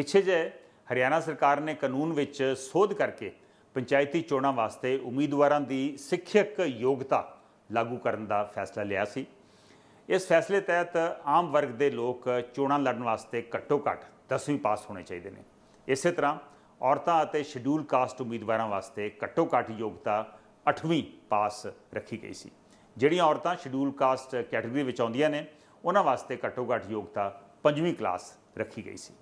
ਪਿੱਛੇ ਜੇ ਹਰਿਆਣਾ ਸਰਕਾਰ ਨੇ ਕਾਨੂੰਨ ਵਿੱਚ ਸੋਧ ਕਰਕੇ ਪੰਚਾਇਤੀ ਚੋਣਾਂ ਵਾਸਤੇ ਉਮੀਦਵਾਰਾਂ ਦੀ ਸਿੱਖਿਅਕ ਯੋਗਤਾ ਲਾਗੂ ਕਰਨ ਦਾ ਫੈਸਲਾ ਲਿਆ ਸੀ। ਇਸ ਫੈਸਲੇ ਤਹਿਤ ਆਮ ਵਰਗ ਦੇ ਲੋਕ ਚੋਣਾਂ ਲੜਨ ਵਾਸਤੇ ਘੱਟੋ-ਘੱਟ 10ਵੀਂ ਪਾਸ ਹੋਣੇ ਚਾਹੀਦੇ ਨੇ। ਇਸੇ ਤਰ੍ਹਾਂ ਔਰਤਾਂ ਅਤੇ ਸ਼ਡਿਊਲ ਕਾਸਟ ਉਮੀਦਵਾਰਾਂ ਵਾਸਤੇ ਘੱਟੋ-ਘੱਟ ਯੋਗਤਾ 8ਵੀਂ ਪਾਸ ਰੱਖੀ ਗਈ ਸੀ। ਜਿਹੜੀਆਂ ਔਰਤਾਂ ਸ਼ਡਿਊਲ ਕਾਸਟ ਕੈਟਾਗਰੀ ਵਿੱਚ ਆਉਂਦੀਆਂ ਨੇ, ਉਹਨਾਂ ਵਾਸਤੇ ਘੱਟੋ-ਘੱਟ ਯੋਗਤਾ 5ਵੀਂ ਕਲਾਸ ਰੱਖੀ ਗਈ ਸੀ।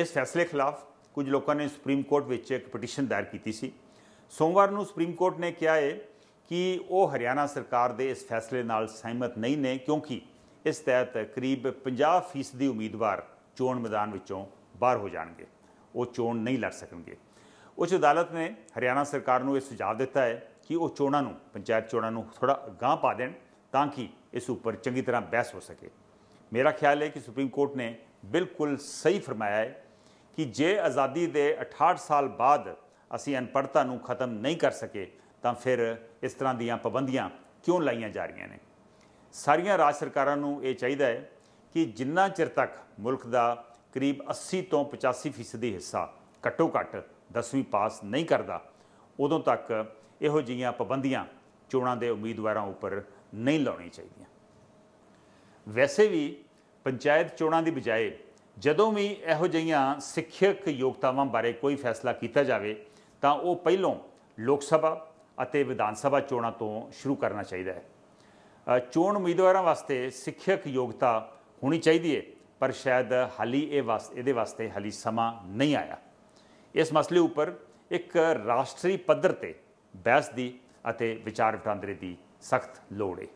ਇਸ ਫੈਸਲੇ ਖਿਲਾਫ ਕੁਝ ਲੋਕਾਂ ਨੇ ਸੁਪਰੀਮ ਕੋਰਟ ਵਿੱਚ ਇੱਕ ਪਟੀਸ਼ਨ ਦਾਇਰ ਕੀਤੀ ਸੀ। ਸੋਮਵਾਰ ਨੂੰ ਸੁਪਰੀਮ ਕੋਰਟ ਨੇ ਕਿਹਾ ਹੈ ਕਿ ਉਹ ਹਰਿਆਣਾ ਸਰਕਾਰ ਦੇ ਇਸ ਫੈਸਲੇ ਨਾਲ ਸਹਿਮਤ ਨਹੀਂ ਨੇ, ਕਿਉਂਕਿ ਇਸ ਤਹਿਤ ਕਰੀਬ 50% ਦੀ ਉਮੀਦਵਾਰ ਚੋਣ ਮੈਦਾਨ ਵਿੱਚੋਂ ਬਾਹਰ ਹੋ ਜਾਣਗੇ। ਉਹ ਚੋਣ ਨਹੀਂ ਲੜ ਸਕਣਗੇ। ਉੱਚ ਅਦਾਲਤ ਨੇ ਹਰਿਆਣਾ ਸਰਕਾਰ ਨੂੰ ਇਹ ਸੁਝਾਅ ਦਿੱਤਾ ਹੈ ਕਿ ਉਹ ਚੋਣਾਂ ਨੂੰ, ਪੰਚਾਇਤ ਚੋਣਾਂ ਨੂੰ ਥੋੜਾ ਗਾਂਹ ਪਾ ਦੇਣ ਤਾਂ ਕਿ ਇਸ ਉੱਪਰ ਚੰਗੀ ਤਰ੍ਹਾਂ ਬਹਿਸ ਹੋ ਸਕੇ। ਮੇਰਾ ਖਿਆਲ ਹੈ ਕਿ ਸੁਪਰੀਮ ਕੋਰਟ ਨੇ ਬਿਲਕੁਲ ਸਹੀ ਫਰਮਾਇਆ ਹੈ ਕਿ ਜੇ ਆਜ਼ਾਦੀ ਦੇ 68 ਸਾਲ ਬਾਅਦ ਅਸੀਂ ਅਨਪੜ੍ਹਤਾ ਨੂੰ ਖਤਮ ਨਹੀਂ ਕਰ ਸਕੇ, ਤਾਂ ਫਿਰ ਇਸ ਤਰ੍ਹਾਂ ਦੀਆਂ ਪਾਬੰਦੀਆਂ ਕਿਉਂ ਲਾਈਆਂ ਜਾ ਰਹੀਆਂ ਨੇ? ਸਾਰੀਆਂ ਰਾਜ ਸਰਕਾਰਾਂ ਨੂੰ ਇਹ ਚਾਹੀਦਾ ਹੈ ਕਿ ਜਿੰਨਾ ਚਿਰ ਤੱਕ ਮੁਲਕ ਦਾ ਕਰੀਬ 80 ਤੋਂ 85% ਫੀਸਦੀ ਹਿੱਸਾ ਘੱਟੋ ਘੱਟ 10ਵੀਂ ਪਾਸ ਨਹੀਂ ਕਰਦਾ, ਉਦੋਂ ਤੱਕ ਇਹੋ ਜਿਹੀਆਂ ਪਾਬੰਦੀਆਂ ਚੋਣਾਂ ਦੇ ਉਮੀਦਵਾਰਾਂ ਉੱਪਰ ਨਹੀਂ ਲਾਉਣੀਆਂ ਚਾਹੀਦੀਆਂ। ਵੈਸੇ ਵੀ ਪੰਚਾਇਤ ਚੋਣਾਂ ਦੀ ਬਜਾਏ ਜਦੋਂ ਵੀ ਇਹੋ ਜਿਹੀਆਂ ਸਿੱਖਿਅਕ ਯੋਗਤਾਵਾਂ ਬਾਰੇ ਕੋਈ ਫੈਸਲਾ ਕੀਤਾ ਜਾਵੇ, ਤਾਂ ਉਹ ਪਹਿਲੋਂ ਲੋਕ ਸਭਾ ਅਤੇ ਵਿਧਾਨ ਸਭਾ ਚੋਣਾਂ ਤੋਂ ਸ਼ੁਰੂ ਕਰਨਾ ਚਾਹੀਦਾ ਹੈ। ਚੋਣ ਉਮੀਦਵਾਰਾਂ ਵਾਸਤੇ ਸਿੱਖਿਅਕ ਯੋਗਤਾ ਹੋਣੀ ਚਾਹੀਦੀ ਹੈ ਪਰ ਸ਼ਾਇਦ ਹਾਲੀ ਇਹ ਵਾਸਤੇ ਇਹਦੇ ਵਾਸਤੇ ਹਾਲੀ ਸਮਾਂ ਨਹੀਂ ਆਇਆ। ਇਸ ਮਸਲੇ ਉੱਪਰ ਇੱਕ ਰਾਸ਼ਟਰੀ ਪੱਧਰ ਤੇ ਬਹਿਸ ਦੀ ਅਤੇ ਵਿਚਾਰ ਵਟਾਂਦਰੇ ਦੀ ਸਖਤ ਲੋੜ ਹੈ